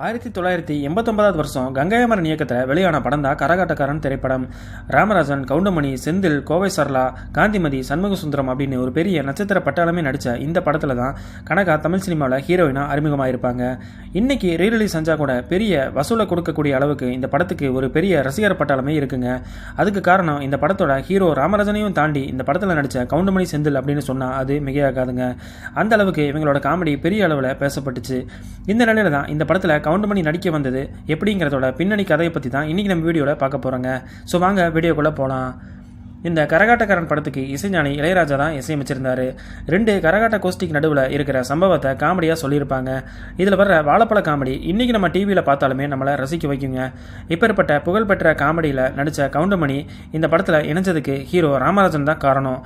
ஆயிரத்தி தொள்ளாயிரத்தி எண்பத்தொன்பதாவது வருஷம் கங்கையமரன் இயக்கத்தில் வெளியான படம் தான் கரகாட்டக்காரன் திரைப்படம். ராமராஜன் கவுண்டமணி செந்தில் கோவை சர்லா காந்திமதி சண்முக சுந்தரம் அப்படின்னு ஒரு பெரிய நட்சத்திர பட்டாளமே நடித்த இந்த படத்தில் தான் கனகா தமிழ் சினிமாவில் ஹீரோயினாக அறிமுகமாயிருப்பாங்க. இன்னைக்கு ரீரிலீஸ் செஞ்சால் கூட பெரிய வசூலை கொடுக்கக்கூடிய அளவுக்கு இந்த படத்துக்கு ஒரு பெரிய ரசிகர் பட்டாளமே இருக்குங்க. அதுக்கு காரணம் இந்த படத்தோட ஹீரோ ராமராஜனையும் தாண்டி இந்த படத்தில் நடித்த கவுண்டமணி செந்தில் அப்படின்னு சொன்னால் அது மிகையாகாதுங்க. அந்த அளவுக்கு இவங்களோட காமெடி பெரிய அளவில் பேசப்பட்டுச்சு. இந்த நிலையில தான் இந்த படத்தில் கவுண்டமணி நடிக்க வந்தது எப்படிங்கிறதோட பின்னணி கதையை பற்றி தான் இன்றைக்கி நம்ம வீடியோவில் பார்க்க போகிறோங்க ஸோ வாங்க வீடியோக்குள்ளே போகலாம் இந்த கரகாட்டக்காரன் படத்துக்கு இசைஞானி இளையராஜா தான் இசையமைச்சிருந்தாரு. ரெண்டு கரகாட்ட கோஷ்டிக்கு நடுவில் இருக்கிற சம்பவத்தை காமெடியாக சொல்லியிருப்பாங்க. இதில் வர்ற வாழைப்பழ காமெடி இன்றைக்கி நம்ம டிவியில் பார்த்தாலுமே நம்மளை ரசிக்க வைக்குங்க. இப்பேற்பட்ட புகழ்பெற்ற காமெடியில் நடித்த கவுண்டமணி இந்த படத்தில் இணைஞ்சதுக்கு ஹீரோ ராமராஜன் தான் காரணம்.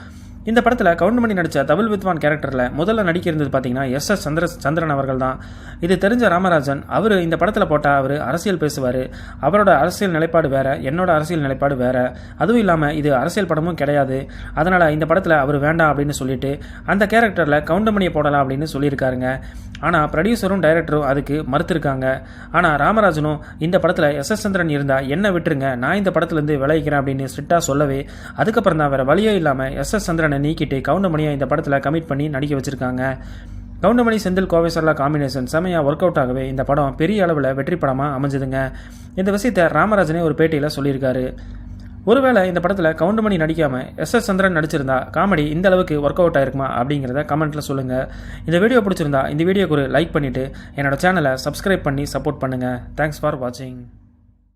இந்த படத்தில் கவுண்டமணி நடித்த தபில் வித்வான் கேரக்டரில் முதல்ல நடிக்க இருந்தது பார்த்தீங்கன்னா எஸ் எஸ் சந்திர சந்திரன் அவர்கள் தான். இது தெரிஞ்ச ராமராஜன். அவர் இந்த படத்தில் போட்டால் அவர் அரசியல் பேசுவார். அவரோட அரசியல் நிலைப்பாடு வேற என்னோட அரசியல் நிலைப்பாடு வேற. அதுவும் இல்லாமல் இது அரசியல் படமும் கிடையாது. அதனால் இந்த படத்தில் அவர் வேண்டாம் அப்படின்னு சொல்லிட்டு அந்த கேரக்டரில் கவுண்டமணியை போடலாம் அப்படின்னு சொல்லியிருக்காருங்க. ஆனால் ப்ரொடியூசரும் டைரக்டரும் அதுக்கு மறுத்திருக்காங்க. ஆனால் ராமராஜனும் இந்த படத்தில் எஸ் எஸ் சந்திரன் இருந்தால் என்ன விட்டுருங்க நான் இந்த படத்துலேருந்து விளைவிக்கிறேன் அப்படின்னு ஸ்ட்ரிக்டாக சொல்லவே அதுக்கப்புறம் தான் வேறு வழியே இல்லாமல் எஸ் எஸ் சந்திரனை நீக்கிட்டு கவுண்டமணியை இந்த படத்தில் கமிட் பண்ணி நடிக்க வச்சுருக்காங்க. கவுண்டமணி செந்தில் கோவேஸ்வரலா காம்பினேஷன் செமையாக ஒர்க் அவுட் ஆகவே இந்த படம் பெரிய அளவில் வெற்றி படமாக அமைஞ்சதுங்க. இந்த விஷயத்தை ராமராஜனே ஒரு பேட்டியில் சொல்லியிருக்காரு. ஒருவேளை இந்த படத்தில் கவுண்டமணி நடிக்காமல் எஸ் எஸ் சந்திரன் நடிச்சிருந்தா காமெடி இந்த அளவுக்கு ஒர்க் அவுட் ஆயிருக்குமா அப்படிங்கிறத கமெண்ட்டில் சொல்லுங்கள் இந்த வீடியோ பிடிச்சிருந்தா இந்த வீடியோக்கு ஒரு லைக் பண்ணிவிட்டு என்னோட சேனலை சப்ஸ்கிரைப் பண்ணி சப்போர்ட் பண்ணுங்கள் தேங்க்ஸ் ஃபார் வாட்சிங்